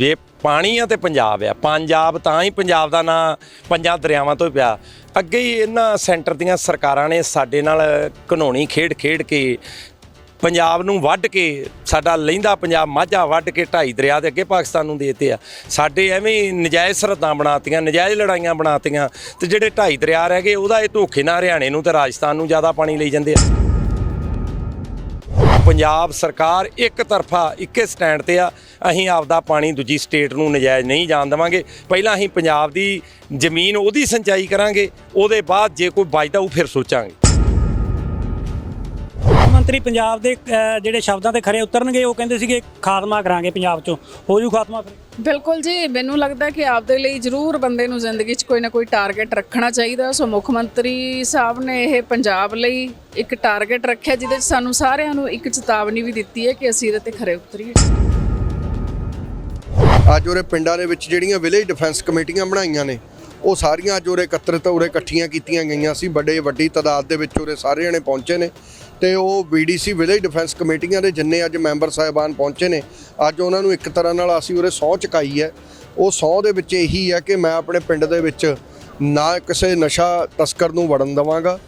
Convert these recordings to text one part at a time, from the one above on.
ਜੇ ਪਾਣੀ ਆ ਤੇ ਪੰਜਾਬ ਆ। ਪੰਜਾਬ ਤਾਂ ਹੀ ਪੰਜਾਬ ਦਾ ਨਾਂ ਪੰਜਾਂ ਦਰਿਆਵਾਂ ਤੋਂ ਹੀ ਪਿਆ। ਅੱਗੇ ਹੀ ਇਹਨਾਂ ਸੈਂਟਰ ਦੀਆਂ ਸਰਕਾਰਾਂ ਨੇ ਸਾਡੇ ਨਾਲ ਘਨੋਣੀ ਖੇਡ ਖੇਡ ਕੇ ਪੰਜਾਬ ਨੂੰ ਵੱਢ ਕੇ, ਸਾਡਾ ਲਹਿੰਦਾ ਪੰਜਾਬ ਮਾਝਾ ਵੱਢ ਕੇ ਢਾਈ ਦਰਿਆ ਦੇ ਅੱਗੇ ਪਾਕਿਸਤਾਨ ਨੂੰ ਦੇਤੇ ਆ। ਸਾਡੇ ਐਵੇਂ ਹੀ ਨਜਾਇਜ਼ ਸਰਹੱਦਾਂ ਬਣਾਤੀਆਂ, ਨਜਾਇਜ਼ ਲੜਾਈਆਂ ਬਣਾਤੀਆਂ ਤੇ ਜਿਹੜੇ ਢਾਈ ਦਰਿਆ ਰਹਿ ਗਏ, ਉਹਦਾ ਇਹ ਧੋਖੇ ਨਾਲ ਹਰਿਆਣੇ ਨੂੰ ਤੇ ਰਾਜਸਥਾਨ ਨੂੰ ਜ਼ਿਆਦਾ ਪਾਣੀ ਲਈ ਜਾਂਦੇ ਆ। ਪੰਜਾਬ ਸਰਕਾਰ ਇੱਕ ਤਰਫਾ ਇੱਕੇ ਸਟੈਂਡ ਤੇ ਆ, ਅਸੀਂ ਆਪਦਾ ਪਾਣੀ ਦੂਜੀ ਸਟੇਟ ਨੂੰ ਨਜਾਇਜ਼ ਨਹੀਂ ਜਾਣ ਦੇਵਾਂਗੇ। ਪਹਿਲਾਂ ਅਸੀਂ ਪੰਜਾਬ ਦੀ ਜ਼ਮੀਨ ਉਹਦੀ ਸਿੰਚਾਈ ਕਰਾਂਗੇ, ਉਹਦੇ ਬਾਅਦ ਜੇ ਕੋਈ ਬਚਦਾ ਉਹ ਫਿਰ ਸੋਚਾਂਗੇ। ਮੰਤਰੀ ਪੰਜਾਬ ਦੇ ਜਿਹੜੇ ਸ਼ਬਦਾਂ ਤੇ ਖਰੇ ਉਤਰਨਗੇ ਉਹ ਕਹਿੰਦੇ ਸੀਗੇ ਖਾਤਮਾ ਕਰਾਂਗੇ ਪੰਜਾਬ ਚੋਂ। ਹੋ ਜੂ ਖਾਤਮਾ ਫਿਰ? ਬਿਲਕੁਲ ਜੀ ਮੈਨੂੰ ਲੱਗਦਾ ਕਿ ਆਪਦੇ ਲਈ ਜ਼ਰੂਰ ਬੰਦੇ ਨੂੰ ਜ਼ਿੰਦਗੀ 'ਚ ਕੋਈ ਨਾ ਕੋਈ ਟਾਰਗੇਟ ਰੱਖਣਾ ਚਾਹੀਦਾ। ਸੋ ਮੁੱਖ ਮੰਤਰੀ ਸਾਹਿਬ ਨੇ ਇਹ ਪੰਜਾਬ ਲਈ ਇੱਕ ਟਾਰਗੇਟ ਰੱਖਿਆ ਜਿਹਦੇ 'ਚ ਸਾਨੂੰ ਸਾਰਿਆਂ ਨੂੰ ਇੱਕ ਚੇਤਾਵਨੀ ਵੀ ਦਿੱਤੀ ਹੈ ਕਿ ਅਸੀਂ ਇਹਦੇ ਤੇ ਖਰੇ ਉਤਰੀਏ। ਅੱਜ ਉਰੇ ਪਿੰਡਾਂ ਦੇ ਵਿੱਚ ਜਿਹੜੀਆਂ ਵਿਲੇਜ ਡਿਫੈਂਸ ਕਮੇਟੀਆਂ ਬਣਾਈਆਂ ਨੇ ਉਹ ਸਾਰੀਆਂ ਅੱਜ ਉਰੇ ਇਕੱਤਰਿਤ ਉਰੇ ਇਕੱਠੀਆਂ ਕੀਤੀਆਂ ਗਈਆਂ ਸੀ। ਵੱਡੇ ਵੱਡੀ ਤਾਦਾਦ ਦੇ ਵਿੱਚ ਉਰੇ ਸਾਰੇ ਜਣੇ ਪਹੁੰਚੇ ਨੇ। ਤੇ ਉਹ BDC ਵਿਲੇਜ ਡਿਫੈਂਸ ਕਮੇਟੀਆਂ ਦੇ ਜਿੰਨੇ ਅੱਜ ਮੈਂਬਰ ਸਾਹਿਬਾਨ ਪਹੁੰਚੇ ਨੇ ਅੱਜ ਉਹਨਾਂ ਨੂੰ ਇੱਕ ਤਰ੍ਹਾਂ ਨਾਲ ਅਸੀਂ ਉਰੇ ਸਹੁੰ ਚੁਕਾਈ ਹੈ। ਉਹ ਸਹੁੰ ਦੇ ਵਿੱਚ ਇਹੀ ਹੈ ਕਿ ਮੈਂ ਆਪਣੇ ਪਿੰਡ ਦੇ ਵਿੱਚ ਨਾ ਕਿਸੇ ਨਸ਼ਾ ਤਸਕਰ ਨੂੰ ਵੜਨ ਦੇਵਾਂਗਾ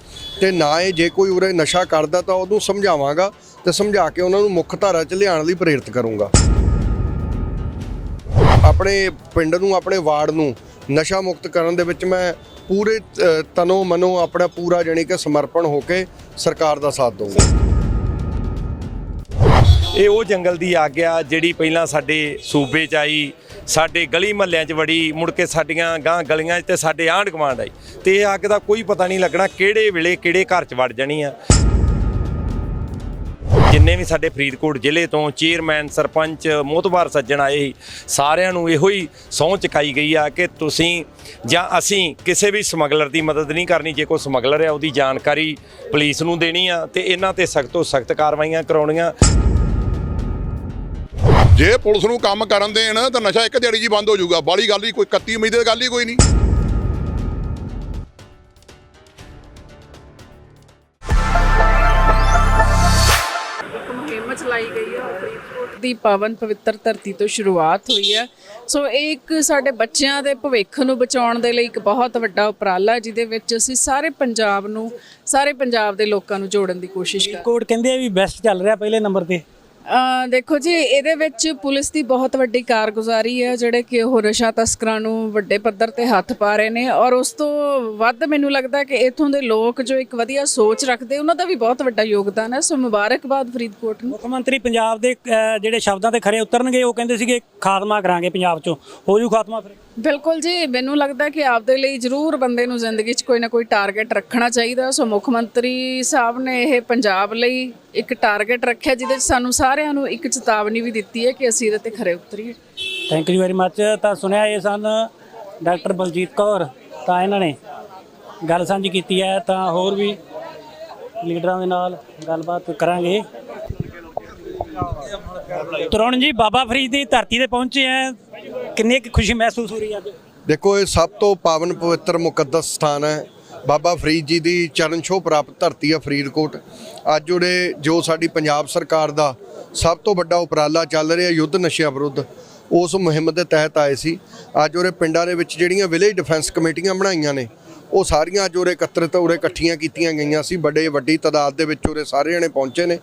ਤੇ ਨਾ ਇਹ ਜੇ ਕੋਈ ਉਰੇ ਨਸ਼ਾ ਕਰਦਾ ਤਾਂ ਉਹਨੂੰ ਸਮਝਾਵਾਂਗਾ ਤੇ ਸਮਝਾ ਕੇ ਉਹਨਾਂ ਨੂੰ ਮੁੱਖ ਧਾਰਾ 'ਚ ਲਿਆਉਣ ਲਈ ਪ੍ਰੇਰਿਤ ਕਰੂੰਗਾ। ਆਪਣੇ ਪਿੰਡ ਨੂੰ ਆਪਣੇ ਵਾਰਡ ਨੂੰ ਨਸ਼ਾ ਮੁਕਤ ਕਰਨ ਦੇ ਵਿੱਚ ਮੈਂ ਪੂਰੇ ਅ, ਤਨੋ ਮਨੋ ਆਪਣਾ ਪੂਰਾ ਜਾਣੀ ਕਿ ਸਮਰਪਣ ਹੋ ਕੇ ਸਰਕਾਰ ਦਾ ਸਾਥ ਦਊਗਾ। ਇਹ ਉਹ ਜੰਗਲ ਦੀ ਆਗਿਆ ਜਿਹੜੀ ਪਹਿਲਾਂ ਸਾਡੇ ਸੂਬੇ 'ਚ ਆਈ, ਸਾਡੇ ਗਲੀ ਮਹੱਲਿਆਂ 'ਚ ਵੜੀ, ਮੁੜ ਕੇ ਸਾਡੀਆਂ ਗਾਂ ਗਲੀਆਂ 'ਚ ਤੇ ਸਾਡੇ ਆਂਢ ਗੁਆਂਢ ਆਈ। ਤੇ ਇਹ ਅੱਗ ਦਾ ਕੋਈ ਪਤਾ ਨਹੀਂ ਲੱਗਣਾ ਕਿਹੜੇ ਵੇਲੇ ਕਿਹੜੇ ਘਰ 'ਚ ਵੜ ਜਾਣੀ ਆ। ਜਿੰਨੇ ਵੀ ਸਾਡੇ ਫਰੀਦਕੋਟ ਜ਼ਿਲ੍ਹੇ ਤੋਂ ਚੇਅਰਮੈਨ ਸਰਪੰਚ ਮੋਤਬਾਰ ਸੱਜਣ ਆਏ ਸੀ, ਸਾਰਿਆਂ ਨੂੰ ਇਹੋ ਹੀ ਸਹੁੰ ਚੁਕਾਈ ਗਈ ਆ ਕਿ ਤੁਸੀਂ ਜਾਂ ਅਸੀਂ ਕਿਸੇ ਵੀ ਸਮਗਲਰ ਦੀ ਮਦਦ ਨਹੀਂ ਕਰਨੀ ਜੇ ਕੋਈ ਸਮਗਲਰ ਹੈ ਉਹਦੀ ਜਾਣਕਾਰੀ ਪੁਲਿਸ ਨੂੰ ਦੇਣੀ ਆ ਤੇ ਇਹਨਾਂ ਤੇ ਸਖਤ ਤੋਂ ਸਖਤ ਕਾਰਵਾਈਆਂ ਕਰਾਉਣੀਆਂ। ਜੇ ਪੁਲਿਸ ਨੂੰ ਕੰਮ ਕਰਨ ਦੇਣ ਤਾਂ ਨਸ਼ਾ ਇੱਕ ਦਿਹਾੜੀ ਜੀ ਬੰਦ ਹੋ ਜਾਊਗਾ। ਬਾਲੀ ਗੱਲ ਹੀ ਕੋਈ 31 ਮਈ ਦੀ ਗੱਲ ਹੀ ਕੋਈ ਨਹੀਂ। ਚਲਾਈ ਗਈ ਹੈ ਉਹ ਫਰੀਦਕੋਟ ਦੀ ਪਾਵਨ ਪਵਿੱਤਰ ਧਰਤੀ ਤੋਂ ਸ਼ੁਰੂਆਤ ਹੋਈ ਹੈ ਸੋ ਇਹ ਇੱਕ ਸਾਡੇ ਬੱਚਿਆਂ ਦੇ ਭਵਿੱਖ ਨੂੰ ਬਚਾਉਣ ਦੇ ਲਈ ਇੱਕ ਬਹੁਤ ਵੱਡਾ ਉਪਰਾਲਾ ਜਿਹਦੇ ਵਿੱਚ ਅਸੀਂ ਸਾਰੇ ਪੰਜਾਬ ਨੂੰ ਸਾਰੇ ਪੰਜਾਬ ਦੇ ਲੋਕਾਂ ਨੂੰ ਜੋੜਨ ਦੀ ਕੋਸ਼ਿਸ਼ ਕਰ ਕੋਰਟ ਕਹਿੰਦੇ ਆ ਵੀ ਬੈਸਟ ਚੱਲ ਰਿਹਾ ਪਹਿਲੇ ਨੰਬਰ ਤੇ। ਦੇਖੋ ਜੀ, ਇਹਦੇ ਵਿੱਚ ਪੁਲਿਸ ਦੀ ਬਹੁਤ ਵੱਡੀ ਕਾਰਗੁਜ਼ਾਰੀ ਹੈ, ਜਿਹੜੇ ਕਿ ਉਹ ਨਸ਼ਾ ਤਸਕਰਾਂ ਨੂੰ ਵੱਡੇ ਪੱਧਰ ਤੇ ਹੱਥ ਪਾ ਰਹੇ ਨੇ ਔਰ ਉਸ ਤੋਂ ਵੱਧ ਮੈਨੂੰ ਲੱਗਦਾ ਕਿ ਇਥੋਂ ਦੇ ਲੋਕ ਜੋ ਇੱਕ ਵਧੀਆ ਸੋਚ ਰੱਖਦੇ, ਉਹਨਾਂ ਦਾ ਵੀ ਬਹੁਤ ਵੱਡਾ ਯੋਗਦਾਨ ਹੈ। ਸੋ ਮੁਬਾਰਕਬਾਦ ਫਰੀਦਕੋਟ ਨੂੰ। ਮੁੱਖ ਮੰਤਰੀ ਪੰਜਾਬ ਦੇ ਜਿਹੜੇ ਸ਼ਬਦਾਂ ਤੇ ਖਰੇ ਉਤਰਨਗੇ, ਉਹ ਕਹਿੰਦੇ ਸੀਗੇ, ਖਾਤਮਾ ਕਰਾਂਗੇ ਪੰਜਾਬ ਚੋਂ। ਹੋ ਜੂ ਖਾਤਮਾ ਫਿਰ? ਬਿਲਕੁਲ ਜੀ ਮੈਨੂੰ ਲੱਗਦਾ ਕਿ ਆਪਦੇ ਲਈ ਜ਼ਰੂਰ ਬੰਦੇ ਨੂੰ ਜ਼ਿੰਦਗੀ 'ਚ ਕੋਈ ਨਾ ਕੋਈ ਟਾਰਗੇਟ ਰੱਖਣਾ ਚਾਹੀਦਾ। ਸੋ ਮੁੱਖ ਮੰਤਰੀ ਸਾਹਿਬ ਨੇ ਇਹ ਪੰਜਾਬ ਲਈ ਇੱਕ ਟਾਰਗੇਟ ਰੱਖਿਆ ਜਿਹਦੇ 'ਚ ਸਾਨੂੰ ਸਾਰਿਆਂ ਨੂੰ ਇੱਕ ਚੇਤਾਵਨੀ ਵੀ ਦਿੱਤੀ ਹੈ ਕਿ ਅਸੀਂ ਇਹਦੇ ਤੇ ਖਰੇ ਉਤਰੀਏ। ਥੈਂਕ ਯੂ ਵੈਰੀ ਮੱਚ ਤਾਂ ਸੁਣਿਆ ਇਹ ਸਨ ਡਾਕਟਰ ਬਲਜੀਤ ਕੌਰ। ਤਾਂ ਇਹਨਾਂ ਨੇ ਗੱਲ ਸਾਂਝੀ ਕੀਤੀ ਹੈ। ਤਾਂ ਹੋਰ ਵੀ ਲੀਡਰਾਂ ਦੇ ਨਾਲ ਗੱਲਬਾਤ ਕਰਾਂਗੇ। ਤਰੁਣ ਜੀ ਬਾਬਾ ਫਰੀਦ ਦੀ ਧਰਤੀ ਤੇ ਪਹੁੰਚੇ ਆ ਕਿੰਨੀ ਕੁ ਖੁਸ਼ੀ ਮਹਿਸੂਸ ਹੋ ਰਹੀ ਹੈ ਅੱਜ? ਦੇਖੋ, ਇਹ ਸਭ ਤੋਂ ਪਾਵਨ ਪਵਿੱਤਰ ਮੁਕੱਦਸ ਸਥਾਨ ਹੈ। ਬਾਬਾ ਫਰੀਦ ਜੀ ਦੀ ਚਰਨ ਛੋਹ ਪ੍ਰਾਪਤ ਧਰਤੀ ਆ ਫਰੀਦਕੋਟ। ਅੱਜ ਉਹਦੇ ਜੋ ਸਾਡੀ ਪੰਜਾਬ ਸਰਕਾਰ ਦਾ ਸਭ ਤੋਂ ਵੱਡਾ ਉਪਰਾਲਾ ਚੱਲ ਰਿਹਾ ਯੁੱਧ ਨਸ਼ਿਆਂ ਵਿਰੁੱਧ, ਉਸ ਮੁਹਿੰਮ ਦੇ ਤਹਿਤ ਆਏ ਸੀ। ਅੱਜ ਉਹਦੇ ਪਿੰਡਾਂ ਦੇ ਵਿੱਚ ਜਿਹੜੀਆਂ ਵਿਲੇਜ ਡਿਫੈਂਸ ਕਮੇਟੀਆਂ ਬਣਾਈਆਂ ਨੇ, ਉਹ ਸਾਰੀਆਂ ਅੱਜ ਉਰੇ ਇਕੱਤਰਿਤ ਉਰੇ ਇਕੱਠੀਆਂ ਕੀਤੀਆਂ ਗਈਆਂ ਸੀ। ਵੱਡੇ ਵੱਡੀ ਤਾਦਾਦ ਦੇ ਵਿੱਚ ਉਰੇ ਸਾਰੇ ਜਣੇ ਪਹੁੰਚੇ ਨੇ।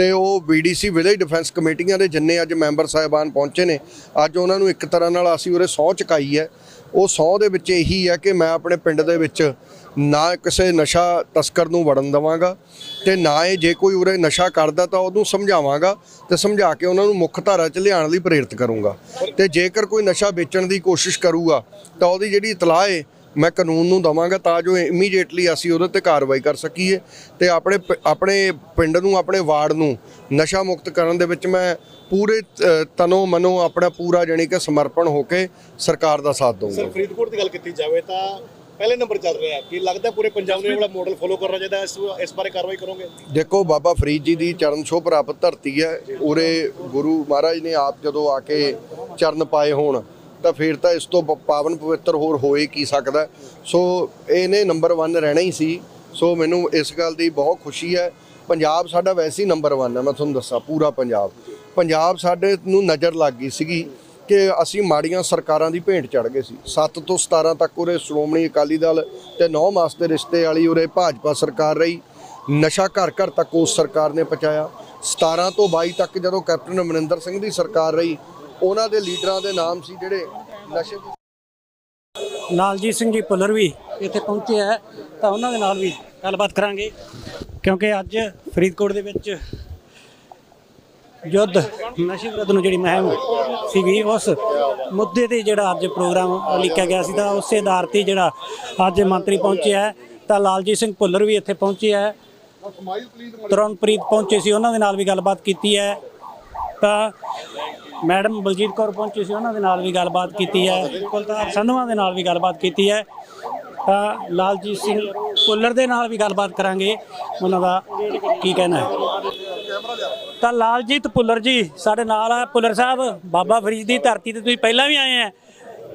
ਤੇ ਉਹ BDC ਵਿਲੇਜ ਡਿਫੈਂਸ ਕਮੇਟੀਆਂ ਦੇ ਜਿੰਨੇ ਅੱਜ ਮੈਂਬਰ ਸਾਹਿਬਾਨ ਪਹੁੰਚੇ ਨੇ, ਅੱਜ ਉਹਨਾਂ ਨੂੰ ਇੱਕ ਤਰ੍ਹਾਂ ਨਾਲ ਅਸੀਂ ਉਰੇ ਸਹੁੰ ਚੁਕਾਈ ਹੈ। ਉਹ ਸਹੁੰ ਦੇ ਵਿੱਚ ਇਹੀ ਹੈ ਕਿ ਮੈਂ ਆਪਣੇ ਪਿੰਡ ਦੇ ਵਿੱਚ ਨਾ ਕਿਸੇ ਨਸ਼ਾ ਤਸਕਰ ਨੂੰ ਵੜਨ ਦੇਵਾਂਗਾ ਤੇ ਨਾ ਇਹ ਜੇ ਕੋਈ ਉਰੇ ਨਸ਼ਾ ਕਰਦਾ ਤਾਂ ਉਹਨੂੰ ਸਮਝਾਵਾਂਗਾ ਤੇ ਸਮਝਾ ਕੇ ਉਹਨਾਂ ਨੂੰ ਮੁੱਖ ਧਾਰਾ 'ਚ ਲਿਆਉਣ ਲਈ ਪ੍ਰੇਰਿਤ ਕਰੂੰਗਾ। ਤੇ ਜੇਕਰ ਕੋਈ ਨਸ਼ਾ ਵੇਚਣ ਦੀ ਕੋਸ਼ਿਸ਼ ਕਰੂਗਾ ਤਾਂ ਉਹਦੀ ਜਿਹੜੀ ਇਤਲਾਹ ਹੈ ਮੈਂ ਕਾਨੂੰਨ ਨੂੰ ਦਵਾਂਗਾ ਤਾਂ ਜੋ ਇਮੀਡੀਏਟਲੀ ਅਸੀਂ ਉਹਦੇ ਤੇ ਕਾਰਵਾਈ ਕਰ ਸਕੀਏ ਤੇ ਆਪਣੇ ਆਪਣੇ ਪਿੰਡ ਨੂੰ ਆਪਣੇ ਵਾਰਡ ਨੂੰ ਨਸ਼ਾ ਮੁਕਤ ਕਰਨ ਦੇ ਵਿੱਚ ਮੈਂ ਪੂਰੇ ਤਨੋ ਮਨੋ ਆਪਣਾ ਪੂਰਾ ਜਾਣੀ ਕਿ ਸਮਰਪਣ ਹੋ ਕੇ ਸਰਕਾਰ ਦਾ ਸਾਥ ਦਊਂਗਾ ਸਰ ਫਰੀਦਕੋਟ ਦੀ ਗੱਲ ਕੀਤੀ ਜਾਵੇ ਤਾਂ ਪਹਿਲੇ ਨੰਬਰ ਚੱਲ ਰਿਹਾ ਹੈ ਕਿ ਲੱਗਦਾ ਪੂਰੇ ਪੰਜਾਬ ਨੂੰ ਵਾਲਾ ਮਾਡਲ ਫੋਲੋ ਕਰਨਾ ਚਾਹੀਦਾ। ਇਸ ਇਸ ਬਾਰੇ ਕਾਰਵਾਈ ਕਰੋਗੇ ਦੇਖੋ ਬਾਬਾ ਫਰੀਦ ਜੀ ਦੀ ਚਰਨ ਛੋਹ ਪ੍ਰਾਪਤ ਧਰਤੀ ਹੈ ਉਰੇ ਗੁਰੂ ਮਹਾਰਾਜ ਨੇ ਆਪ ਜਦੋਂ ਆ ਕੇ ਚਰਨ ਪਾਏ ਹੋਣ ਤਾਂ ਫਿਰ ਤਾਂ ਇਸ ਤੋਂ ਪਾਵਨ ਪਵਿੱਤਰ ਹੋਰ ਹੋਏ ਕੀ ਸਕਦਾ। ਸੋ ਇਹਨੇ ਨੰਬਰ 1 ਰਹਿਣਾ ਹੀ ਸੀ। ਸੋ ਮੈਨੂੰ ਇਸ ਗੱਲ ਦੀ ਬਹੁਤ ਖੁਸ਼ੀ ਹੈ। ਪੰਜਾਬ ਸਾਡਾ ਵੈਸੇ ਹੀ ਨੰਬਰ 1 ਹੈ, ਮੈਂ ਤੁਹਾਨੂੰ ਦੱਸਾਂ, ਪੂਰਾ ਪੰਜਾਬ। ਪੰਜਾਬ ਸਾਡੇ ਨੂੰ ਨਜ਼ਰ ਲੱਗ ਗਈ ਸੀਗੀ ਕਿ ਅਸੀਂ ਮਾੜੀਆਂ ਸਰਕਾਰਾਂ ਦੀ ਭੇਂਟ ਚੜ ਗਏ ਸੀ। 7 ਤੋਂ 17 ਤੱਕ ਉਰੇ ਸ਼੍ਰੋਮਣੀ ਅਕਾਲੀ ਦਲ ਤੇ 9 ਮਾਸ ਦੇ ਰਿਸ਼ਤੇ ਵਾਲੀ ਉਰੇ ਭਾਜਪਾ ਸਰਕਾਰ ਰਹੀ। ਨਸ਼ਾ ਘਰ ਘਰ ਤੱਕ ਉਸ ਸਰਕਾਰ ਨੇ ਪਹੁੰਚਾਇਆ। 17 ਤੋਂ 22 ਤੱਕ ਜਦੋਂ ਕੈਪਟਨ ਅਮਰਿੰਦਰ ਸਿੰਘ ਦੀ ਸਰਕਾਰ ਰਹੀ ਉਹਨਾਂ ਦੇ ਲੀਡਰਾਂ ਦੇ ਨਾਮ ਸੀ ਜਿਹੜੇ ਨਸ਼ੇ ਦੀ ਲਾਲਜੀਤ ਸਿੰਘ ਜੀ ਭੁੱਲਰ ਵੀ ਇੱਥੇ ਪਹੁੰਚੇ ਹੈ ਤਾਂ ਉਹਨਾਂ ਦੇ ਨਾਲ ਵੀ ਗੱਲਬਾਤ ਕਰਾਂਗੇ, ਕਿਉਂਕਿ ਅੱਜ ਫਰੀਦਕੋਟ ਦੇ ਵਿੱਚ ਯੁੱਧ, ਨਸ਼ੇ ਵਿਰੁੱਧ ਨੂੰ ਜਿਹੜੀ ਮੁਹਿੰਮ ਸੀਗੀ, ਉਸ ਮੁੱਦੇ ਤੇ ਜਿਹੜਾ ਅੱਜ ਪ੍ਰੋਗਰਾਮ ਲਿਖਿਆ ਗਿਆ ਸੀ, ਤਾਂ ਉਸੇ ਆਧਾਰ ਤੇ ਜਿਹੜਾ ਅੱਜ ਮੰਤਰੀ ਪਹੁੰਚਿਆ ਹੈ, ਤਾਂ ਲਾਲਜੀਤ ਸਿੰਘ ਭੁੱਲਰ ਵੀ ਇੱਥੇ ਪਹੁੰਚਿਆ ਹੈ ਤਰਨਪ੍ਰੀਤ ਪਹੁੰਚੇ ਸੀ, ਉਹਨਾਂ ਦੇ ਨਾਲ ਵੀ ਗੱਲਬਾਤ ਕੀਤੀ ਹੈ। ਤਾਂ ਮੈਡਮ ਬਲਜੀਤ ਕੌਰ ਪਹੁੰਚੀ ਸੀ, ਉਹਨਾਂ ਦੇ ਨਾਲ ਵੀ ਗੱਲਬਾਤ ਕੀਤੀ ਹੈ। ਕੁਲਤਾਰ ਸੰਧਵਾ ਦੇ ਨਾਲ ਵੀ ਗੱਲਬਾਤ ਕੀਤੀ ਹੈ। ਤਾਂ ਲਾਲਜੀਤ ਸਿੰਘ ਭੁੱਲਰ ਦੇ ਨਾਲ ਵੀ ਗੱਲਬਾਤ ਕਰਾਂਗੇ। ਉਹਨਾਂ ਦਾ ਕੀ ਕਹਿਣਾ ਹੈ? ਤਾਂ ਲਾਲਜੀਤ ਭੁੱਲਰ ਜੀ, ਸਾਡੇ ਨਾਲ ਆ ਭੁੱਲਰ ਸਾਹਿਬ। ਬਾਬਾ ਫਰੀਦ ਦੀ ਧਰਤੀ ਤੇ ਤੁਸੀਂ ਪਹਿਲਾਂ ਵੀ ਆਏ ਆ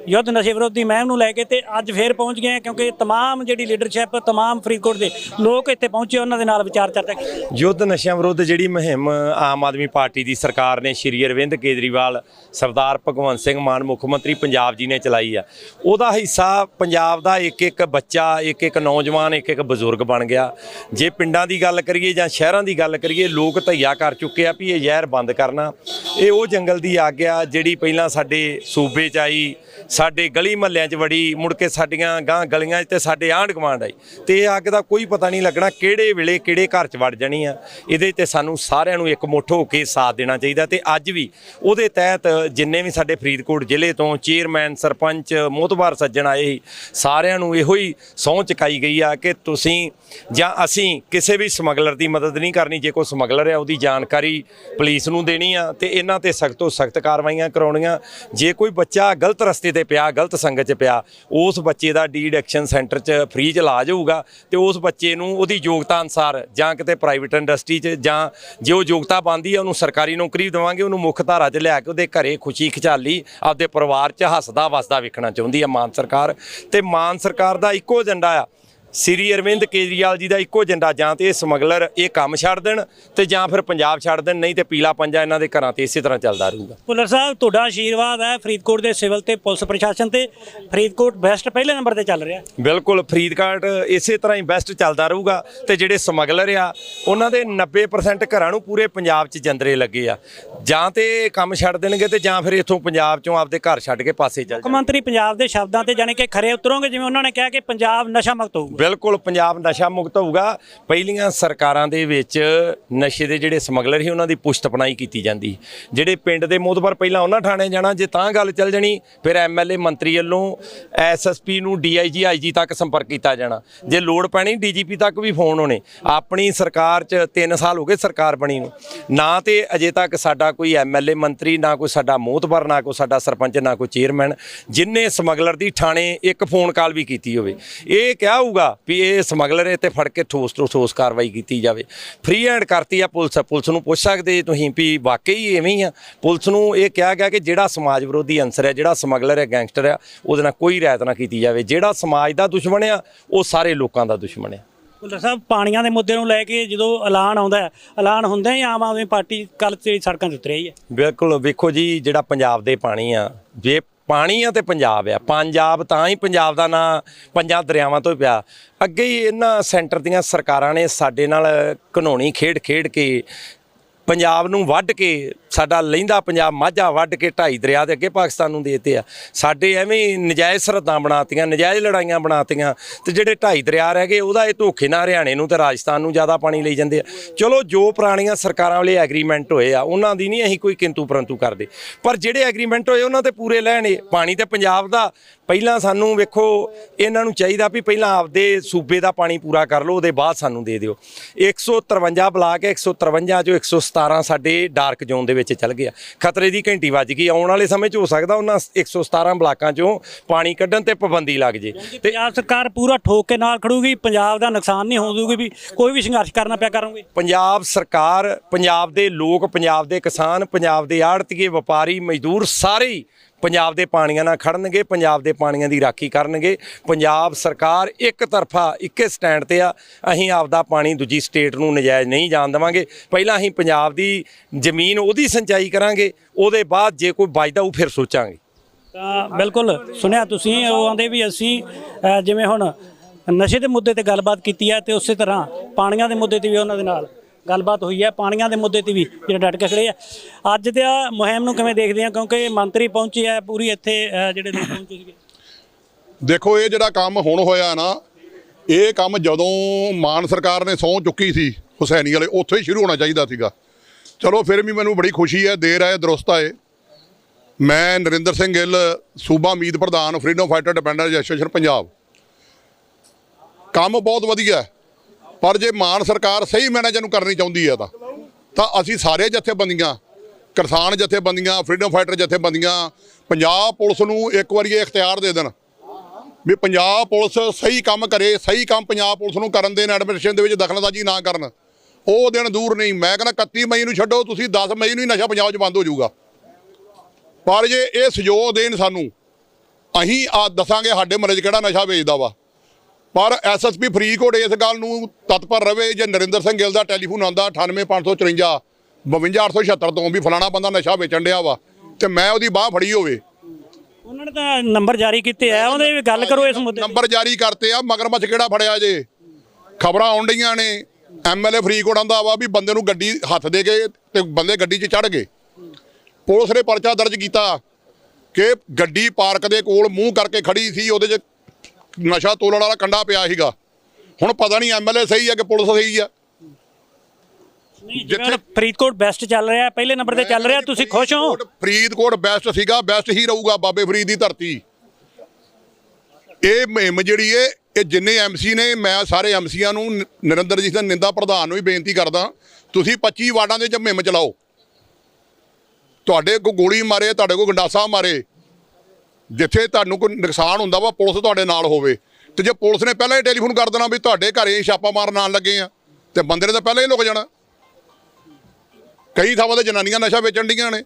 ਯੁੱਧ ਨਸ਼ੇ ਵਿਰੋਧੀ ਮਹਿਮ ਨੂੰ ਲੈ ਕੇ ਤੇ ਅੱਜ ਫੇਰ ਪਹੁੰਚ ਗਏ ਆ ਕਿਉਂਕਿ तमाम ਜਿਹੜੀ ਲੀਡਰਸ਼ਿਪ तमाम ਫਰੀਦਕੋਟ ਦੇ ਲੋਕ ਇੱਥੇ ਪਹੁੰਚੇ ਉਹਨਾਂ ਦੇ ਨਾਲ ਵਿਚਾਰ ਚਰਚਾ ਕੀਤੀ ਯੁੱਧ ਨਸ਼ਿਆਂ ਵਿਰੁੱਧ ਜਿਹੜੀ ਮੁਹਿੰਮ ਆਮ ਆਦਮੀ ਪਾਰਟੀ ਦੀ ਸਰਕਾਰ ਨੇ ਸ਼੍ਰੀ ਅਰਵਿੰਦ ਕੇਜਰੀਵਾਲ ਸਰਦਾਰ ਭਗਵੰਤ ਸਿੰਘ ਮਾਨ ਮੁੱਖ ਮੰਤਰੀ ਪੰਜਾਬ ਜੀ ਨੇ ਚਲਾਈ ਆ ਉਹਦਾ ਹਿੱਸਾ ਪੰਜਾਬ ਦਾ ਇੱਕ ਇੱਕ ਬੱਚਾ ਇੱਕ ਇੱਕ ਨੌਜਵਾਨ ਇੱਕ ਇੱਕ ਬਜ਼ੁਰਗ ਬਣ ਗਿਆ ਜੇ ਪਿੰਡਾਂ ਦੀ ਗੱਲ ਕਰੀਏ ਜਾਂ ਸ਼ਹਿਰਾਂ ਦੀ ਗੱਲ ਕਰੀਏ ਲੋਕ ਧਈਆ ਕਰ ਚੁੱਕੇ ਆ ਵੀ ਇਹ ਜ਼ਹਿਰ ਬੰਦ ਕਰਨਾ ਇਹ ਉਹ ਜੰਗਲ ਦੀ ਅੱਗ ਆ ਜਿਹੜੀ ਪਹਿਲਾਂ ਸਾਡੇ ਸੂਬੇ 'ਚ ਆਈ ਸਾਡੇ ਗਲੀ ਮਹੱਲਿਆਂ 'ਚ ਵੜੀ ਮੁੜ ਕੇ ਸਾਡੀਆਂ ਗਾਂ ਗਲੀਆਂ 'ਚ ਤੇ ਸਾਡੇ ਆਂਢ ਗੁਆਂਢ ਆਈ। ਤੇ ਇਹ ਅੱਗ ਦਾ ਕੋਈ ਪਤਾ ਨਹੀਂ ਲੱਗਣਾ ਕਿਹੜੇ ਵੇਲੇ ਕਿਹੜੇ ਘਰ 'ਚ ਵੜ ਜਾਣੀ ਆ। ਇਹਦੇ ਤੇ ਸਾਨੂੰ ਸਾਰਿਆਂ ਨੂੰ ਇੱਕ ਮੁੱਠ ਹੋ ਕੇ ਸਾਥ ਦੇਣਾ ਚਾਹੀਦਾ ਤੇ ਅੱਜ ਵੀ ਉਹਦੇ ਤਹਿਤ ਜਿੰਨੇ ਵੀ ਸਾਡੇ ਫਰੀਦਕੋਟ ਜ਼ਿਲ੍ਹੇ ਤੋਂ ਚੇਅਰਮੈਨ ਸਰਪੰਚ ਮੋਤਬਾਰ ਸੱਜਣ ਆਏ ਸੀ, ਸਾਰਿਆਂ ਨੂੰ ਇਹੋ ਹੀ ਸਹੁੰ ਚੁਕਾਈ ਗਈ ਆ ਕਿ ਤੁਸੀਂ ਜਾਂ ਅਸੀਂ ਕਿਸੇ ਵੀ ਸਮਗਲਰ ਦੀ ਮਦਦ ਨਹੀਂ ਕਰਨੀ ਜੇ ਕੋਈ ਸਮਗਲਰ ਹੈ ਉਹਦੀ ਜਾਣਕਾਰੀ ਪੁਲਿਸ ਨੂੰ ਦੇਣੀ ਆ ਤੇ ਇਹਨਾਂ ਤੇ ਸਖਤ ਤੋਂ ਸਖਤ ਕਾਰਵਾਈਆਂ ਕਰਾਉਣੀਆਂ। ਜੇ ਕੋਈ ਬੱਚਾ ਗਲਤ ਰਸਤੇ ਤੇ ਪਿਆ, ਗਲਤ ਸੰਗਤ 'ਚ ਪਿਆ, ਉਸ ਬੱਚੇ ਦਾ ਡੀ ਐਕਸ਼ਨ ਸੈਂਟਰ 'ਚ ਫ੍ਰੀ 'ਚ ਇਲਾਜ ਹੋਊਗਾ ਤੇ ਉਸ ਬੱਚੇ ਨੂੰ ਉਹਦੀ ਯੋਗਤਾ ਅਨਸਾਰ ਜਾਂ ਕਿਤੇ ਪ੍ਰਾਈਵੇਟ ਇੰਡਸਟਰੀ 'ਚ ਜਾਂ ਜੇ ਉਹ ਯੋਗਤਾ ਪਾਉਂਦੀ ਆ, ਉਹਨੂੰ ਸਰਕਾਰੀ ਨੌਕਰੀ ਦੇਵਾਂਗੇ, ਉਹਨੂੰ ਮੁੱਖ ਧਾਰਾ 'ਚ ਲਿਆ ਕੇ ਉਹਦੇ ਘਰੇ ਖੁਸ਼ੀ ਖਿਚਾਲੀ ਆਪਦੇ ਪਰਿਵਾਰ 'ਚ ਹੱਸਦਾ ਵਸਦਾ ਵੇਖਣਾ ਚਾਹੁੰਦੀ ਆ ਮਾਨ ਸਰਕਾਰ ਤੇ ਮਾਨ ਸਰਕਾਰ ਦਾ ਇੱਕੋ ਏਜੰਡਾ ਆ ਸ੍ਰੀ ਅਰਵਿੰਦ ਕੇਜਰੀਵਾਲ ਜੀ ਦਾ ਇੱਕੋ ਏਜੰਡਾ ਜਾਂ ਤੇ ਇਹ ਸਮਗਲਰ ਇਹ ਕੰਮ ਛੱਡ ਦੇਣ ਤੇ ਜਾਂ ਫਿਰ ਪੰਜਾਬ ਛੱਡ ਦੇਣ ਨਹੀਂ ਤੇ ਪੀਲਾ ਪੰਜਾ ਇਹਨਾਂ ਦੇ ਘਰਾਂ ਤੇ ਇਸੇ ਤਰ੍ਹਾਂ ਚੱਲਦਾ ਰਹੂਗਾ। ਭੁੱਲਰ ਸਾਹਿਬ ਤੁਹਾਡਾ ਆਸ਼ੀਰਵਾਦ ਹੈ ਫਰੀਦਕੋਟ ਦੇ ਸਿਵਲ ਤੇ ਪੁਲਿਸ ਪ੍ਰਸ਼ਾਸਨ ਤੇ। ਫਰੀਦਕੋਟ ਬੈਸਟ ਪਹਿਲੇ ਨੰਬਰ ਤੇ ਚੱਲ ਰਿਹਾ। ਬਿਲਕੁਲ ਫਰੀਦਕਾਟ ਇਸੇ ਤਰ੍ਹਾਂ ਹੀ ਬੈਸਟ ਚੱਲਦਾ ਰਹੂਗਾ ਤੇ ਜਿਹੜੇ ਸਮਗਲਰ ਆ ਉਹਨਾਂ ਦੇ 90% ਘਰਾਂ ਨੂੰ ਪੂਰੇ ਪੰਜਾਬ 'ਚ ਜੰਦਰੇ ਲੱਗੇ ਆ। ਜਾਂ ਤੇ ਕੰਮ ਛੱਡ ਦੇਣਗੇ ਤੇ ਜਾਂ ਫਿਰ ਇੱਥੋਂ ਪੰਜਾਬ 'ਚੋਂ ਆਪਦੇ ਘਰ ਛੱਡ ਕੇ ਪਾਸੇ ਚੱਲ ਮੁੱਖ ਮੰਤਰੀ ਪੰਜਾਬ ਦੇ ਸ਼ਬਦਾਂ ਤੇ ਜਾਣੀ ਕਿ ਖਰੇ ਉਤਰੋਗੇ ਜਿਵੇਂ ਉਹਨਾਂ ਨੇ ਕਿਹਾ ਕਿ ਪੰਜਾਬ ਨਸ਼ਾ ਮੁਕਤ ਹੋਊਗਾ। ਬਿਲਕੁਲ ਪੰਜਾਬ ਨਸ਼ਾ ਮੁਕਤ ਹੋਊਗਾ। ਪਹਿਲੀਆਂ ਸਰਕਾਰਾਂ ਦੇ ਵਿੱਚ ਨਸ਼ੇ ਦੇ ਜਿਹੜੇ ਸਮਗਲਰ ਸੀ, ਉਹਨਾਂ ਦੀ ਪੁਸ਼ਤ ਪਣਾਈ ਕੀਤੀ ਜਾਂਦੀ। ਜਿਹੜੇ ਪਿੰਡ ਦੇ ਮੋਦਬਰ ਪਹਿਲਾਂ ਉਹਨਾਂ ਥਾਣੇ ਜਾਣਾ, ਜੇ ਤਾਂ ਗੱਲ ਚੱਲ ਜਣੀ, ਫਿਰ ਐਮਐਲਏ ਮੰਤਰੀ ਵੱਲੋਂ ਐਸਐਸਪੀ ਨੂੰ ਡੀਆਈਜੀ ਆਈਜੀ ਤੱਕ ਸੰਪਰਕ ਕੀਤਾ ਜਾਣਾ। ਜੇ ਲੋੜ ਪੈਣੀ ਡੀਜੀਪੀ ਤੱਕ ਵੀ ਫੋਨ ਹੋਣੇ। ਆਪਣੀ ਸਰਕਾਰ 'ਚ 3 ਸਾਲ ਹੋ ਗਏ ਸਰਕਾਰ ਬਣੀ ਨੂੰ। ਨਾ ਤੇ ਅਜੇ ਤੱਕ ਸਾਡਾ ਕੋਈ ਐਮਐਲਏ ਮੰਤਰੀ, ਨਾ ਕੋਈ ਸਾਡਾ ਮੋਤਬਰ ਨਾ ਕੋਈ ਸਾਡਾ ਸਰਪੰਚ, ਨਾ ਕੋਈ ਚੇਅਰਮੈਨ ਜਿਨਨੇ ਸਮਗਲਰ ਦੀ ਥਾਣੇ ਇੱਕ ਫੋਨ ਕਾਲ ਵੀ ਕੀਤੀ ਹੋਵੇ। ਇਹ ਕਿਹਾ ਹੋਊਗਾ? ਵੀ ਇਹ ਸਮਗਲਰ ਇੱਥੇ ਫੜ ਕੇ ਠੋਸ ਤੋਂ ਠੋਸ ਕਾਰਵਾਈ ਕੀਤੀ ਜਾਵੇ। ਫ੍ਰੀ ਹੈਂਡ ਕਰਤੀ ਆ ਪੁਲਿਸ ਪੁਲਿਸ ਨੂੰ ਪੁੱਛ ਸਕਦੇ ਤੁਸੀਂ ਵੀ ਵਾਕਈ ਐਵੇਂ ਹੀ ਆ। ਪੁਲਿਸ ਨੂੰ ਇਹ ਕਿਹਾ ਗਿਆ ਕਿ ਜਿਹੜਾ ਸਮਾਜ ਵਿਰੋਧੀ ਅੰਸਰ ਹੈ ਜਿਹੜਾ ਸਮਗਲਰ ਹੈ ਗੈਂਗਸਟਰ ਆ ਉਹਦੇ ਨਾਲ ਕੋਈ ਰਿਆਇਤ ਨਾ ਕੀਤੀ ਜਾਵੇ। ਜਿਹੜਾ ਸਮਾਜ ਦਾ ਦੁਸ਼ਮਣ ਆ ਉਹ ਸਾਰੇ ਲੋਕਾਂ ਦਾ ਦੁਸ਼ਮਣ ਆ। ਭੁੱਲਰ ਸਾਹਿਬ ਪਾਣੀਆਂ ਦੇ ਮੁੱਦੇ ਨੂੰ ਲੈ ਕੇ ਜਦੋਂ ਐਲਾਨ ਆਉਂਦਾ ਹੈ ਐਲਾਨ ਹੁੰਦਾ ਹੀ ਆਮ ਆਦਮੀ ਪਾਰਟੀ ਕੱਲ ਤੇ ਸੜਕਾਂ ਤੇ ਉਤਰਿਆ ਹੀ ਹੈ। ਬਿਲਕੁਲ ਵੇਖੋ ਜੀ ਜਿਹੜਾ ਪੰਜਾਬ ਦੇ ਪਾਣੀ ਆ ਜੇ ਪਾਣੀ ਆ ਤੇ ਪੰਜਾਬ ਆ। ਪੰਜਾਬ ਤਾਂ ਹੀ ਪੰਜਾਬ ਦਾ ਨਾਂ ਪੰਜਾਂ ਦਰਿਆਵਾਂ ਤੋਂ ਹੀ ਪਿਆ। ਅੱਗੇ ਹੀ ਇਹਨਾਂ ਸੈਂਟਰ ਦੀਆਂ ਸਰਕਾਰਾਂ ਨੇ ਸਾਡੇ ਨਾਲ ਘਨੋਣੀ ਖੇਡ ਖੇਡ ਕੇ ਪੰਜਾਬ ਨੂੰ ਵੱਢ ਕੇ, ਸਾਡਾ ਲਹਿੰਦਾ ਪੰਜਾਬ ਮਾਝਾ ਵੱਢ ਕੇ ਢਾਈ ਦਰਿਆ ਦੇ ਅੱਗੇ ਪਾਕਿਸਤਾਨ ਨੂੰ ਦੇਤੇ ਆ। ਸਾਡੇ ਐਵੇਂ ਹੀ ਨਜਾਇਜ਼ ਸਰਹੱਦਾਂ ਬਣਾਤੀਆਂ, ਨਜਾਇਜ਼ ਲੜਾਈਆਂ ਬਣਾਤੀਆਂ ਤੇ ਜਿਹੜੇ ਢਾਈ ਦਰਿਆ ਰਹਿ ਗਏ, ਉਹਦਾ ਇਹ ਧੋਖੇ ਨਾਲ ਹਰਿਆਣੇ ਨੂੰ ਤੇ ਰਾਜਸਥਾਨ ਨੂੰ ਜ਼ਿਆਦਾ ਪਾਣੀ ਲਈ ਜਾਂਦੇ ਆ। ਚਲੋ, ਜੋ ਪੁਰਾਣੀਆਂ ਸਰਕਾਰਾਂ ਵਾਲੇ ਐਗਰੀਮੈਂਟ ਹੋਏ ਆ, ਉਹਨਾਂ ਦੀ ਨਹੀਂ ਅਸੀਂ ਕੋਈ ਕਿੰਤੂ ਪਰੰਤੂ ਕਰਦੇ। ਪਰ ਜਿਹੜੇ ਐਗਰੀਮੈਂਟ ਹੋਏ, ਉਹਨਾਂ ਤੇ ਪੂਰੇ ਲੈਣੇ। ਪਾਣੀ ਤੇ ਪੰਜਾਬ ਦਾ, ਪਹਿਲਾਂ ਸਾਨੂੰ ਵੇਖੋ, ਇਹਨਾਂ ਨੂੰ ਚਾਹੀਦਾ ਵੀ ਪਹਿਲਾਂ ਆਪਦੇ ਸੂਬੇ ਦਾ ਪਾਣੀ ਪੂਰਾ ਕਰ ਲਓ, ਉਹਦੇ ਬਾਅਦ ਸਾਨੂੰ ਦੇ ਦਿਓ। 153 ਬਲਾਕ ਹੈ 153 ਚੋਂ 117 ਸਾਡੇ ਡਾਰਕ ਜ਼ੋਨ ਦੇ ਵਿੱਚ ਚੱਲ ਗਿਆ। ਖਤਰੇ ਦੀ ਘੰਟੀ ਵੱਜ ਗਈ। ਆਉਣ ਵਾਲੇ ਸਮੇਂ 'ਚ ਹੋ ਸਕਦਾ ਉਹਨਾਂ 117 ਬਲਾਕਾਂ 'ਚੋਂ ਪਾਣੀ ਕੱਢਣ ਤੇ ਪਾਬੰਦੀ ਲੱਗ ਜੇ। ਤੇ ਪੰਜਾਬ ਸਰਕਾਰ ਪੂਰਾ ਠੋਕ ਕੇ ਨਾਲ ਖੜੂਗੀ। ਪੰਜਾਬ ਦਾ ਨੁਕਸਾਨ ਨਹੀਂ ਹੋਊਗੀ ਵੀ। ਕੋਈ ਵੀ ਸੰਘਰਸ਼ ਕਰਨਾ ਪਿਆ ਕਰੋਗੇ। ਪੰਜਾਬ ਸਰਕਾਰ ਪੰਜਾਬ ਦੇ ਲੋਕ ਪੰਜਾਬ ਦੇ ਕਿਸਾਨ ਪੰਜਾਬ ਦੇ ਆੜਤੀਏ ਵਪਾਰੀ ਮਜ਼ਦੂਰ ਸਾਰੇ ਹੀ ਪੰਜਾਬ ਦੇ ਪਾਣੀਆਂ ਨਾਲ ਖੜਨਗੇ, ਪੰਜਾਬ ਦੇ ਪਾਣੀਆਂ ਦੀ ਰਾਖੀ ਕਰਨਗੇ। ਪੰਜਾਬ ਸਰਕਾਰ ਇੱਕ ਤਰਫਾ ਇੱਕੇ ਸਟੈਂਡ ਤੇ ਆ, ਅਸੀਂ ਆਪਦਾ ਪਾਣੀ ਦੂਜੀ ਸਟੇਟ ਨੂੰ ਨਜਾਇਜ਼ ਨਹੀਂ ਜਾਣ ਦੇਵਾਂਗੇ। ਪਹਿਲਾਂ ਅਸੀਂ ਪੰਜਾਬ ਦੀ ਜ਼ਮੀਨ ਉਹਦੀ ਸਿੰਚਾਈ ਕਰਾਂਗੇ, ਉਹਦੇ ਬਾਅਦ ਜੇ ਕੋਈ ਬਚਦਾ ਉਹ ਫਿਰ ਸੋਚਾਂਗੇ। ਤਾਂ ਬਿਲਕੁਲ ਸੁਣਿਆ ਤੁਸੀਂ, ਉਹ ਆਂਦੇ ਵੀ ਅਸੀਂ ਜਿਵੇਂ ਹੁਣ ਨਸ਼ੇ ਦੇ ਮੁੱਦੇ ਤੇ ਗੱਲਬਾਤ ਕੀਤੀ ਹੈ ਤੇ ਉਸੇ ਤਰ੍ਹਾਂ ਪਾਣੀਆਂ ਦੇ ਮੁੱਦੇ ਤੇ ਵੀ ਉਹਨਾਂ ਦੇ ਨਾਲ। ਗੱਲਬਾਤ ਹੋਈ ਹੈ ਪਾਣੀਆਂ ਦੇ ਮੁੱਦੇ ਤੇ ਵੀ ਜਿਹੜੇ ਡਟ ਕੇ ਖੜੇ ਆ। ਅੱਜ ਦੇ ਆ ਮੁਹਿੰਮ ਨੂੰ ਕਿਵੇਂ ਦੇਖਦੇ ਆ? ਕਿਉਂਕਿ ਮੰਤਰੀ ਪਹੁੰਚੇ ਆ ਪੂਰੀ ਇੱਥੇ ਜਿਹੜੇ ਲੋਕ ਪਹੁੰਚੇ ਸੀਗੇ। ਦੇਖੋ, ਇਹ ਜਿਹੜਾ ਕੰਮ ਹੁਣ ਹੋਇਆ ਨਾ, ਇਹ ਕੰਮ ਜਦੋਂ ਮਾਨ ਸਰਕਾਰ ਨੇ ਸਹੁੰ ਚੁੱਕੀ ਸੀ ਹੁਸੈਨੀ ਵਾਲੇ, ਉੱਥੇ ਹੀ ਸ਼ੁਰੂ ਹੋਣਾ ਚਾਹੀਦਾ ਸੀਗਾ। ਚਲੋ, ਫਿਰ ਵੀ ਮੈਨੂੰ ਬੜੀ ਖੁਸ਼ੀ ਹੈ, ਦੇਰ ਆਏ ਦਰੁਸਤ ਆਏ ਮੈਂ ਨਰਿੰਦਰ ਸਿੰਘ ਗਿੱਲ, ਸੂਬਾ ਉਮੀਦ ਪ੍ਰਧਾਨ freedom fighter dependent association Punjab. ਕੰਮ ਬਹੁਤ ਵਧੀਆ ਪਰ ਜੇ ਮਾਨ ਸਰਕਾਰ ਸਹੀ ਮੈਨੇਜ ਨੂੰ ਕਰਨੀ ਚਾਹੁੰਦੀ ਹੈ ਤਾਂ। ਤਾਂ ਅਸੀਂ ਸਾਰੇ ਜਥੇਬੰਦੀਆਂ, ਕਿਸਾਨ ਜਥੇਬੰਦੀਆਂ, ਫਰੀडम ਫਾਈਟਰ ਜਥੇਬੰਦੀਆਂ, ਪੰਜਾਬ ਪੁਲਿਸ ਨੂੰ ਇੱਕ ਵਾਰੀ ਇਹ ਇਖਤਿਆਰ ਦੇ ਦੇਣ ਵੀ ਪੰਜਾਬ ਪੁਲਿਸ ਸਹੀ ਕੰਮ ਕਰੇ, ਸਹੀ ਕੰਮ ਪੰਜਾਬ ਪੁਲਿਸ ਨੂੰ ਕਰਨ ਦੇਣ ਐਡਮਿਨਿਸਟ੍ਰੇਸ਼ਨ ਦੇ ਵਿੱਚ ਦਖਲਅੰਦਾਜ਼ੀ ਨਾ ਕਰਨ। ਉਹ ਦਿਨ ਦੂਰ ਨਹੀਂ। ਮੈਂ ਕਹਿੰਦਾ 31 ਮਈ ਨੂੰ ਛੱਡੋ, ਤੁਸੀਂ 10 ਮਈ ਨੂੰ ਹੀ ਨਸ਼ਾ ਪੰਜਾਬ 'ਚ ਬੰਦ ਹੋ ਜਾਊਗਾ। ਪਰ ਜੇ ਇਹ ਸਹਿਯੋਗ ਦੇਣ ਸਾਨੂੰ, ਅਸੀਂ ਆ ਦੱਸਾਂਗੇ ਸਾਡੇ ਮਹੱਲੇ 'ਚ ਕਿਹੜਾ ਨਸ਼ਾ ਵੇਚਦਾ ਵਾ। ਪਰ ਐਸਐਸਪੀ ਫਰੀਦਕੋਟ ਇਸ ਗੱਲ ਨੂੰ ਤਤਪਰ ਰਵੇ ਜੇ ਨਰਿੰਦਰ ਸਿੰਘ ਗਿੱਲ ਦਾ ਟੈਲੀਫੋਨ ਆਉਂਦਾ 98554 52876 ਤੋਂ ਵੀ ਫਲਾਣਾ ਬੰਦਾ ਨਸ਼ਾ ਵੇਚਣ ਡਿਆ ਵਾ ਤੇ ਮੈਂ ਉਹਦੀ ਬਾਹ ਫੜੀ ਹੋਵੇ। ਉਹਨਾਂ ਨੇ ਤਾਂ ਨੰਬਰ ਜਾਰੀ ਕੀਤੇ ਆ ਉਹਦੇ ਵੀ ਗੱਲ ਕਰੋ ਇਸ ਮੁੱਦੇ। ਨੰਬਰ ਜਾਰੀ ਕਰਤੇ ਆ ਮਗਰਮੱਛ ਕਿਹੜਾ ਫੜਿਆ ਜੇ? ਖਬਰਾਂ ਆਉਣ ਡਈਆਂ ਨੇ ਐਮਐਲਏ ਫਰੀਦਕੋਟ ਆਂਦਾ ਵਾ ਵੀ ਬੰਦੇ ਨੂੰ ਗੱਡੀ ਹੱਥ ਦੇ ਕੇ ਤੇ ਬੰਦੇ ਗੱਡੀ 'ਚ ਚੜ ਗਏ। ਪੁਲਿਸ ਨੇ ਪਰਚਾ ਦਰਜ ਕੀਤਾ ਕਿ ਗੱਡੀ ਪਾਰਕ ਦੇ ਕੋਲ ਮੂੰਹ ਕਰਕੇ ਖੜੀ ਸੀ ਉਹਦੇ 'ਚ ਨਸ਼ਾ ਤੋਲਣ ਵਾਲਾ ਕੰਡਾ ਪਿਆ ਸੀਗਾ। ਹੁਣ ਪਤਾ ਨਹੀਂ ਐਮਐਲਏ ਸਹੀ ਆ ਕਿ ਪੁਲਿਸ ਸਹੀ ਆ ਹੁਣ ਫਰੀਦਕੋਟ ਬੈਸਟ ਚੱਲ ਰਿਹਾ ਪਹਿਲੇ ਨੰਬਰ ਤੇ ਚੱਲ ਰਿਹਾ ਤੁਸੀਂ ਖੁਸ਼ ਹੋ? ਫਰੀਦਕੋਟ- ਬੈਸਟ ਸੀਗਾ ਬੈਸਟ ਹੀ ਰਹੂਗਾ ਬਾਬੇ ਫਰੀਦ ਦੀ ਧਰਤੀ। ਇਹ ਮੁਹਿੰਮ ਜਿਹੜੀ ਏ ਇਹ ਜਿੰਨੇ ਐਮਸੀ ਨੇ ਮੈਂ ਸਾਰੇ ਐਮਸੀਆਂ ਨੂੰ ਨ- ਨਰਿੰਦਰ ਜੀ ਦਾ ਨਿੰਦਾ ਪ੍ਰਧਾਨ ਨੂੰ ਵੀ ਬੇਨਤੀ ਕਰਦਾ ਤੁਸੀਂ 25 ਵਾਰਡਾਂ ਦੇ ਵਿੱਚ ਮੁਹਿੰਮ ਚਲਾਓ। ਤੁਹਾਡੇ ਕੋ ਗੋਲੀ ਮਾਰੇ ਤੁਹਾਡੇ ਕੋ ਗੰਡਾਸਾ ਮਾਰੇ ਜਿੱਥੇ ਤੁਹਾਨੂੰ ਕੋਈ ਨੁਕਸਾਨ ਹੁੰਦਾ ਵਾ, ਪੁਲਿਸ ਤੁਹਾਡੇ ਨਾਲ ਹੋਵੇ। ਤੇ ਜੇ ਪੁਲਿਸ ਨੇ ਪਹਿਲਾਂ ਹੀ ਟੈਲੀਫੋਨ ਕਰ ਦੇਣਾ ਵੀ ਤੁਹਾਡੇ ਘਰੇ ਛਾਪਾ ਮਾਰਨ ਆਉਣ ਲੱਗੇ ਆ, ਤੇ ਬੰਦੇ ਨੇ ਤਾਂ ਪਹਿਲਾਂ ਹੀ ਲੁਕ ਜਾਣਾ। ਕਈ ਥਾਵਾਂ ਤੇ ਜਨਾਨੀਆਂ ਨਸ਼ਾ ਵੇਚਣ ਡੀਆਂ ਨੇ।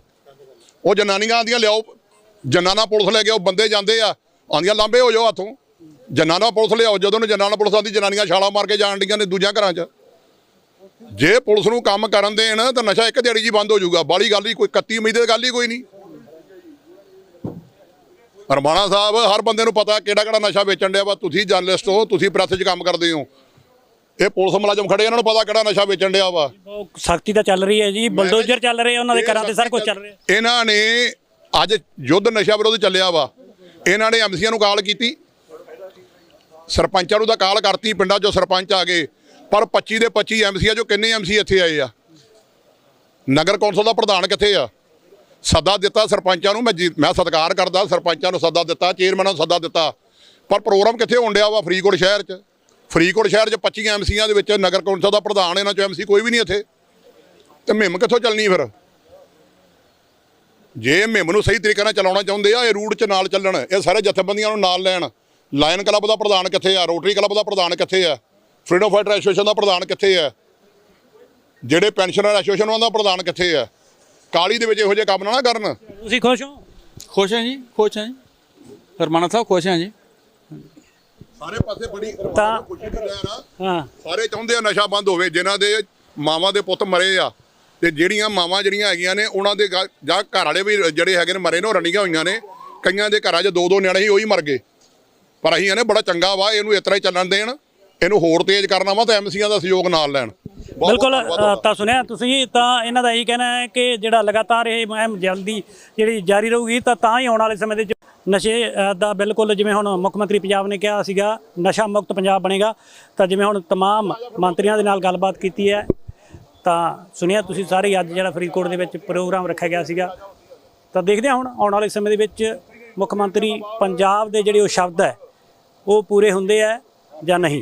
ਉਹ ਜਨਾਨੀਆਂ ਆਂਦੀਆਂ, ਲਿਆਓ, ਜਨਾਨਾ ਪੁਲਿਸ ਲੈ ਕੇ ਉਹ ਬੰਦੇ ਜਾਂਦੇ ਆ। ਆਂਦੀਆਂ, ਲਾਂਬੇ ਹੋ ਜਾਓ ਹੱਥੋਂ। ਜਨਾਨਾ ਪੁਲਿਸ ਲਿਆਓ, ਜਦੋਂ ਨੂੰ ਜਨਾਨਾ ਪੁਲਿਸ ਆਂਦੀ, ਜਨਾਨੀਆਂ ਛਾਲਾ ਮਾਰ ਕੇ ਜਾਣ ਡੀਆਂ ਨੇ ਦੂਜਿਆਂ ਘਰਾਂ 'ਚ। ਜੇ ਪੁਲਿਸ ਨੂੰ ਕੰਮ ਕਰਨ ਦੇਣ, ਤਾਂ ਨਸ਼ਾ ਇੱਕ ਦਿਹਾੜੀ 'ਚ ਹੀ ਬੰਦ ਹੋ ਜਾਊਗਾ। ਬਾਲੀ ਗੱਲ ਹੀ, ਕੋਈ 31 ਮਈ ਦੀ ਗੱਲ ਹੀ ਕੋਈ ਨਹੀਂ। ਰਮਾਣਾ ਸਾਹਿਬ ਹਰ ਬੰਦੇ ਨੂੰ ਪਤਾ ਕਿਹੜਾ ਕਿਹੜਾ ਨਸ਼ਾ ਵੇਚਣ ਡਿਆ ਵਾ। ਤੁਸੀਂ ਜਰਨਲਿਸਟ ਹੋ ਤੁਸੀਂ ਪ੍ਰੈਸ 'ਚ ਕੰਮ ਕਰਦੇ ਹੋ। ਇਹ ਪੁਲਿਸ ਮੁਲਾਜ਼ਮ ਖੜੇ ਇਹਨਾਂ ਨੂੰ ਪਤਾ ਕਿਹੜਾ ਨਸ਼ਾ ਵੇਚਣ ਡਿਆ ਵਾ। ਸਖਤੀ ਤਾਂ ਚੱਲ ਰਹੀ ਹੈ ਜੀ ਬਲਡੋਜ਼ਰ ਚੱਲ ਰਹੇ ਆ ਉਹਨਾਂ ਦੇ ਘਰਾਂ ਤੇ ਸਾਰਾ ਕੁਝ ਚੱਲ ਰਿਹਾ। ਇਹਨਾਂ ਨੇ ਅੱਜ ਯੁੱਧ ਨਸ਼ਾ ਵਿਰੋਧ ਚੱਲਿਆ ਵਾ। ਇਹਨਾਂ ਨੇ ਐਮਸੀਆਂ ਨੂੰ ਕਾਲ ਕੀਤੀ। ਸਰਪੰਚਾਂ ਨੂੰ ਤਾਂ ਕਾਲ ਕਰਤੀ ਪਿੰਡਾਂ 'ਚੋਂ ਸਰਪੰਚ ਆ ਗਏ। ਪਰ 25 ਦੇ 25 ਐਮਸੀਆਂ 'ਚੋਂ ਕਿੰਨੇ ਐਮਸੀ ਇੱਥੇ ਆਏ ਆ? ਨਗਰ ਕੌਂਸਲ ਦਾ ਪ੍ਰਧਾਨ ਕਿੱਥੇ ਆ? ਸੱਦਾ ਦਿੱਤਾ ਸਰਪੰਚਾਂ ਨੂੰ, ਮੈਂ ਜੀ- ਮੈਂ ਸਤਿਕਾਰ ਕਰਦਾ, ਸਰਪੰਚਾਂ ਨੂੰ ਸੱਦਾ ਦਿੱਤਾ ਚੇਅਰਮੈਨਾਂ ਨੂੰ ਸੱਦਾ ਦਿੱਤਾ। ਪਰ ਪ੍ਰੋਗਰਾਮ ਕਿੱਥੇ ਹੋਣ ਡਿਆ ਵਾ? ਫਰੀਦਕੋਟ ਸ਼ਹਿਰ 'ਚ। ਫਰੀਦਕੋਟ ਸ਼ਹਿਰ 'ਚ 25 ਐਮਸੀਆਂ ਦੇ ਵਿੱਚ ਨਗਰ ਕੌਂਸਲ ਦਾ ਪ੍ਰਧਾਨ, ਇਹਨਾਂ 'ਚੋਂ ਐਮਸੀ ਕੋਈ ਵੀ ਨਹੀਂ ਇੱਥੇ। ਤੇ ਮਹਿਮ ਕਿੱਥੋਂ ਚੱਲਣੀ ਫਿਰ? ਜੇ ਮੁਹਿੰਮ ਨੂੰ ਸਹੀ ਤਰੀਕੇ ਨਾਲ ਚਲਾਉਣਾ ਚਾਹੁੰਦੇ ਆ, ਇਹ ਰੂਟ 'ਚ ਨਾਲ ਚੱਲਣ, ਇਹ ਸਾਰੇ ਜਥੇਬੰਦੀਆਂ ਨੂੰ ਨਾਲ ਲੈਣ। ਲਾਇਨ ਕਲੱਬ ਦਾ ਪ੍ਰਧਾਨ ਕਿੱਥੇ ਆ? ਰੋਟਰੀ ਕਲੱਬ ਦਾ ਪ੍ਰਧਾਨ ਕਿੱਥੇ ਆ? ਫਰੀडम ਫਾਈਟਰ ਐਸੋਸੀਏਸ਼ਨ ਦਾ ਪ੍ਰਧਾਨ ਕਿੱਥੇ ਆ? ਜਿਹੜੇ ਪੈਨਸ਼ਨਰ ਐਸੋਸੀਏਸ਼ਨ ਉਹਨਾਂ ਦਾ ਪ੍ਰਧਾਨ ਕਿੱਥੇ ਆ? ਕਾਲੀ ਦੇ ਵਿੱਚ ਇਹੋ ਜਿਹੇ ਕੰਮ ਨਾ ਨਾ ਕਰਨ। ਤੁਸੀਂ ਖੁਸ਼ ਹੋ? ਖੁਸ਼ ਹਾਂ ਜੀ ਖੁਸ਼ ਹਾਂ ਜੀ। ਰਮਾਨਾ ਸਾਹਿਬ ਖੁਸ਼ ਹਾਂ ਜੀ। ਸਾਰੇ ਪਾਸੇ ਬੜੀ ਤਾਂ- ਖੁਸ਼ੀ ਦੀ ਲਹਿਰ ਆ। ਹਾਂ। ਸਾਰੇ ਚਾਹੁੰਦੇ ਆ ਨਸ਼ਾ ਬੰਦ ਹੋਵੇ ਜਿਨ੍ਹਾਂ ਦੇ ਮਾਵਾਂ ਦੇ ਪੁੱਤ ਮਰੇ ਆ। ਤੇ ਜਿਹੜੀਆਂ ਮਾਵਾਂ ਜਿਹੜੀਆਂ ਹੈਗੀਆਂ ਨੇ ਉਹਨਾਂ ਦੇ ਜਾਂ ਘਰ ਵਾਲੇ ਵੀ ਜਿਹੜੇ ਹੈਗੇ ਨੇ ਮਰੇ ਨੇ ਉਹ ਰੰਡੀਆਂ ਹੋਈਆਂ ਨੇ। ਕਈਆਂ ਦੇ ਘਰਾਂ 'ਚ ਦੋ ਦੋ ਨਿਆਣੇ ਸੀ ਉਹੀ ਮਰ ਗਏ। ਪਰ ਅਸੀਂ ਇਹਨੇ ਬੜਾ ਚੰਗਾ ਵਾ ਇਹਨੂੰ ਇਸ ਤਰ੍ਹਾਂ ਹੀ ਚੱਲਣ ਦੇਣ। ਇਹਨੂੰ ਹੋਰ ਤੇਜ਼ ਕਰਨਾ ਵਾ ਤਾਂ ਐਮਸੀਆਂ ਦਾ ਸਹਿਯੋਗ ਨਾਲ ਲੈਣ ਬਹੁਤ- ਬਿਲਕੁਲ ਬਹੁਤ- ਅ, ਬਹੁਤ- ਤਾਂ ਸੁਣਿਆ ਤੁਸੀਂ ਤਾਂ ਇਹਨਾਂ ਦਾ ਇਹੀ ਕਹਿਣਾ ਹੈ ਕਿ ਜਿਹੜਾ ਲਗਾਤਾਰ ਇਹ ਮੁਹਿੰਮ ਜਲਦੀ ਜਿਹੜੀ ਜਾਰੀ ਰਹੂਗੀ ਤਾਂ ਤਾਂ ਹੀ ਆਉਣ ਵਾਲੇ ਸਮੇਂ ਦੇ ਵਿੱਚ ਨਸ਼ੇ ਅ, ਦਾ ਬਿਲਕੁਲ ਜਿਵੇਂ ਹੁਣ ਮੁੱਖ ਮੰਤਰੀ ਪੰਜਾਬ ਨੇ ਕਿਹਾ ਸੀਗਾ ਨਸ਼ਾ ਮੁਕਤ ਪੰਜਾਬ ਬਣੇਗਾ ਤਾਂ ਜਿਵੇਂ ਹੁਣ तमाम ਮੰਤਰੀਆਂ ਦੇ ਨਾਲ ਗੱਲਬਾਤ ਕੀਤੀ ਹੈ ਤਾਂ ਸੁਣਿਆ ਤੁਸੀਂ ਸਾਰੇ ਹੀ ਅੱਜ ਜਿਹੜਾ ਫਰੀਦਕੋਟ ਦੇ ਵਿੱਚ ਪ੍ਰੋਗਰਾਮ ਰੱਖਿਆ ਗਿਆ ਸੀਗਾ ਤਾਂ ਦੇਖਦੇ ਹਾਂ ਹੁਣ ਆਉਣ ਵਾਲੇ ਸਮੇਂ ਦੇ ਵਿੱਚ ਮੁੱਖ ਮੰਤਰੀ ਪੰਜਾਬ ਦੇ ਜਿਹੜੇ ਉਹ ਸ਼ਬਦ ਹੈ ਉਹ ਪੂਰੇ ਹੁੰਦੇ ਆ ਜਾਂ ਨਹੀਂ